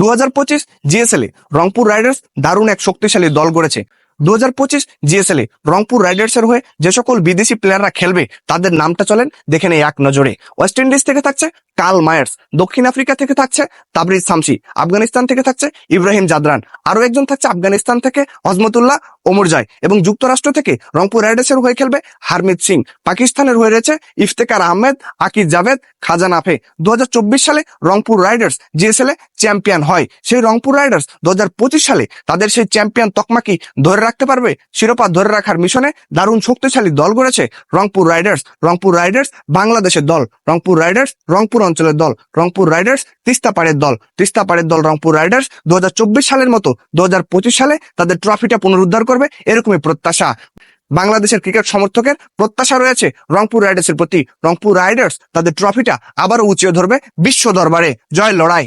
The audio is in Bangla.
দু হাজার পঁচিশ জিএসএল রংপুর রাইডার্স দারুণ এক শক্তিশালী দল গড়েছে। দু হাজার পঁচিশ জিএসএল এ রংপুর রাইডার্সের হয়ে যে সকল বিদেশি প্লেয়াররা খেলবে, তাদের নামটা চলেন দেখে নেই এক নজরে। ওয়েস্ট ইন্ডিজ থেকে থাকছে কার্ল মায়ার্স দক্ষিণ আফ্রিকা থেকে থাকছে তাবরিজ শামসি আফগানিস্তান থেকে থাকছে ইব্রাহিম জাদরান। আরও একজন থাকছে আফগানিস্তান থেকে হজমতুল্লাহ ওমরজয় এবং যুক্তরাষ্ট্র থেকে রংপুর রাইডার্সের হয়ে খেলবে হারমিত সিং। পাকিস্তানের হয়ে রয়েছে ইফতেকার আহমেদ আকিজ জাভেদ, খাজা নাফে। দু সালে রংপুর রাইডার্স জিএসএল এ চ্যাম্পিয়ন হয়। সেই রংপুর রাইডার্স দু হাজার পঁচিশ সালে তাদের সেই চ্যাম্পিয়ন তকমাকি ধরে রাখতে পারবে? শিরোপা ধরে রাখার মিশনে দারুণ শক্তিশালী দল গড়েছে রংপুর রাইডার্স। রংপুর রাইডার্স বাংলাদেশের দল। রংপুর রাইডার্স রংপুর অঞ্চলের দল রংপুর রাইডার্স, তিস্তা পাড়ের দল। তিস্তা পাড়ের দল রংপুর রাইডার্স দু হাজার চব্বিশ সালের মতো দু হাজার পঁচিশ সালে তাদের ট্রফিটা পুনরুদ্ধার করবে এরকমই প্রত্যাশা। বাংলাদেশের ক্রিকেট সমর্থকের প্রত্যাশা রয়েছে রংপুর রাইডার্সের প্রতি। রংপুর রাইডার্স তাদের ট্রফিটা আবারও উঁচিয়ে ধরবে বিশ্ব দরবারে। জয় লড়াই।